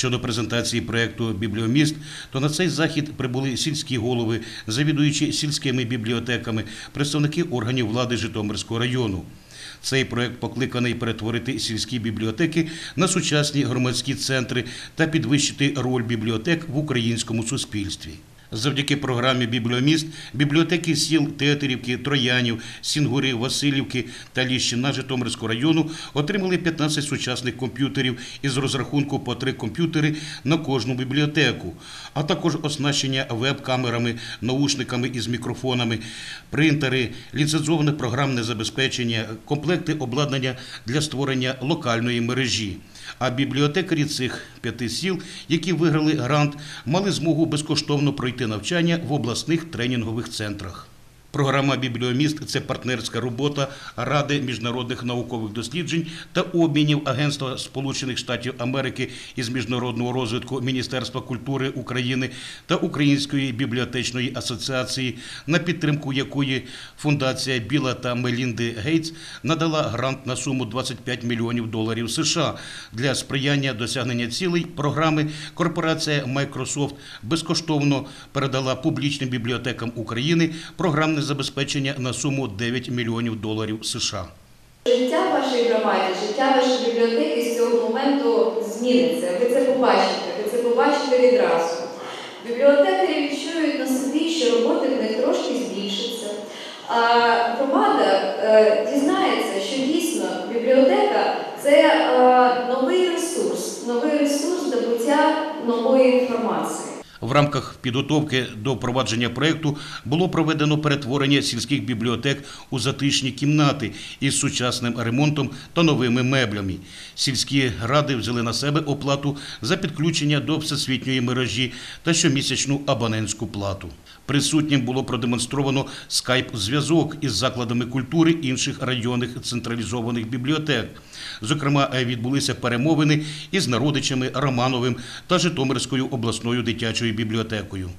Щодо презентації проєкту Бібліоміст, то на цей захід прибули сільські голови, завідуючі сільськими бібліотеками, представники органів влади Житомирського району. Цей проект покликаний перетворити сільські бібліотеки на сучасні громадські центри та підвищити роль бібліотек в українському суспільстві. Завдяки програмі Бібліоміст бібліотеки сіл Тетерівки, Троянів, Сінгури, Васильівки та Ліщина Житомирського району отримали 15 сучасних комп'ютерів із розрахунку по три комп'ютери на кожну бібліотеку, а також оснащення веб-камерами, наушниками із мікрофонами, принтери, ліцензоване програмне забезпечення, комплекти обладнання для створення локальної мережі. А бібліотекарі цих п'яти сіл, які виграли грант, мали змогу безкоштовно пройти навчання в обласних тренінгових центрах. Програма Бібліоміст це партнерська робота Ради міжнародних наукових досліджень та обмінів Агентства Сполучених Штатів Америки із міжнародного розвитку Міністерства культури України та Української бібліотечної асоціації, на підтримку якої фундація Біла та Мелінди Гейтс надала грант на суму 25 мільйонів доларів США для сприяння досягнення цілей програми. Корпорація Microsoft безкоштовно передала публічним бібліотекам України програмне забезпечення на суму 9 мільйонів доларів США. Життя в вашій громаді, життя вашої бібліотеки з цього моменту зміниться. Ви це побачите, ви це побачите відразу. Бібліотекарі відчують на собі, що роботи в них трошки збільшиться. А громада е, дізнається, що дійсно бібліотека це е, новий ресурс, новий ресурс добуття нової інформації. В рамках підготовки до впровадження проєкту було проведено перетворення сільських бібліотек у затишні кімнати із сучасним ремонтом та новими меблями. Сільські ради взяли на себе оплату за підключення до всесвітньої мережі та щомісячну абонентську плату. Присутнім було продемонстровано скайп-зв'язок із закладами культури інших районних централізованих бібліотек. Зокрема, відбулися перемовини із народичами Романовим та Житомирською обласною дитячою бібліотекою.